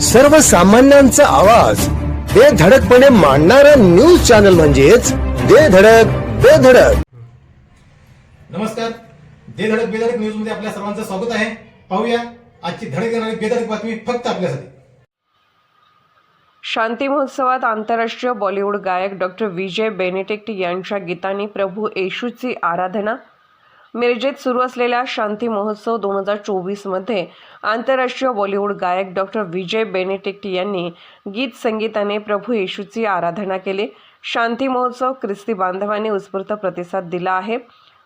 सर्वसामान्यांचा आवाज. बेधडकपणे मांडणारा न्यूज चॅनल म्हणजेच बेधडक बेधडक नमस्कार. दे धडक बेधडक न्यूजमध्ये आपल्या सर्वांचं स्वागत आहे. पाहूया आजची धडक देणारी बेधडक बातमी फक्त आपल्यासाठी. शांती महोत्सवात आंतरराष्ट्रीय बॉलिवूड गायक डॉक्टर विजय बेनेटिक्ट यांच्या गीतांनी प्रभू येशूची आराधना मिरजेत सुरू असलेल्या शांती महोत्सव दोन हजार चोवीसमध्ये आंतरराष्ट्रीय बॉलिवूड गायक डॉक्टर विजय बेनेटिक्ट यांनी गीत संगीताने प्रभू येशूची आराधना केली. शांती महोत्सव ख्रिस्ती बांधवांनी उत्स्फूर्त प्रतिसाद दिला आहे.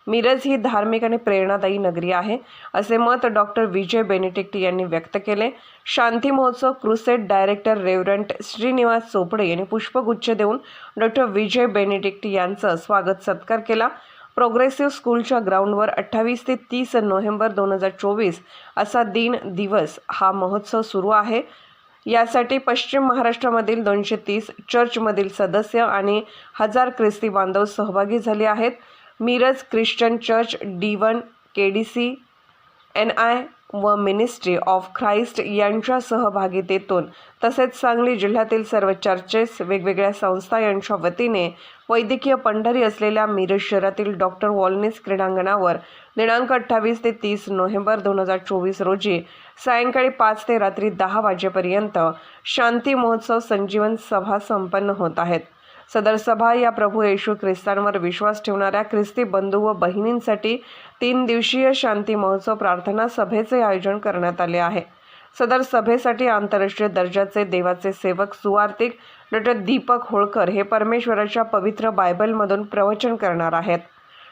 मिरज ही धार्मिक आणि प्रेरणादायी नगरी आहे असे मत डॉक्टर विजय बेनेटिक्ट यांनी व्यक्त केले. शांती महोत्सव crusade director reverend Shrinivas Chopde यांनी पुष्पगुच्छ देऊन डॉक्टर विजय बेनेटिक्ट यांचं स्वागत सत्कार केला. प्रोग्रेसिव्ह स्कूलच्या ग्राउंडवर अठ्ठावीस ते तीस नोव्हेंबर दोन हजार चोवीस असा दिन दिवस हा महोत्सव सुरू आहे. यासाठी पश्चिम महाराष्ट्रामधील दोनशे तीस चर्चमधील सदस्य आणि हजार ख्रिस्ती बांधव सहभागी झाले आहेत. Miraj Christian church D one K D C N I व मिनिस्ट्री ऑफ ख्राइस्ट यांच्या सहभागितेतून तसेच सांगली जिल्ह्यातील सर्व चर्चेस वेगवेगळ्या संस्था यांच्या वतीने वैद्यकीय पंढरी असलेल्या मिरज शहरातील डॉक्टर वॉलनेस क्रीडांगणावर दिनांक अठ्ठावीस ते तीस नोव्हेंबर दोन हजार चोवीस रोजी सायंकाळी पाच ते रात्री दहा वाजेपर्यंत शांती महोत्सव संजीवन सभा संपन्न होत आहेत. सदर सभा या प्रभू येशू ख्रिस्तांवर विश्वास ठेवणाऱ्या ख्रिस्ती बंधू व बहिणींसाठी तीन दिवसीय शांती महोत्सव प्रार्थना सभेचे आयोजन करण्यात आले आहे. सदर सभेसाठी आंतरराष्ट्रीय दर्जाचे देवाचे सेवक सुवार्तिक डॉक्टर दीपक होळकर हे परमेश्वराच्या पवित्र बायबलमधून प्रवचन करणार आहेत.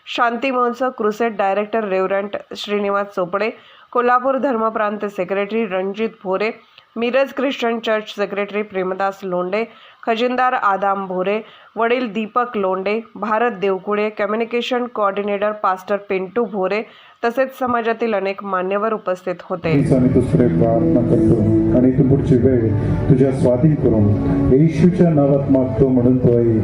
शांती महोत्सव crusade director reverend Shrinivas Chopde Kolhapur धर्मप्रांत secretary Ranjit Bhore Miraj Christian church secretary Premdas Londe खजिनदार आदाम भोरे वडील Deepak Londe Bharat Devkule communication coordinator pastor Pintu Bhore तसेच समाजातील अनेक मान्यवर उपस्थित होते. हीच आम्ही दुसरे प्रार्थना करतो. आणि तू पुढची वेळ तुझ्या स्वाधीन करून येशूच्या नावात मागतो म्हणून तो एक.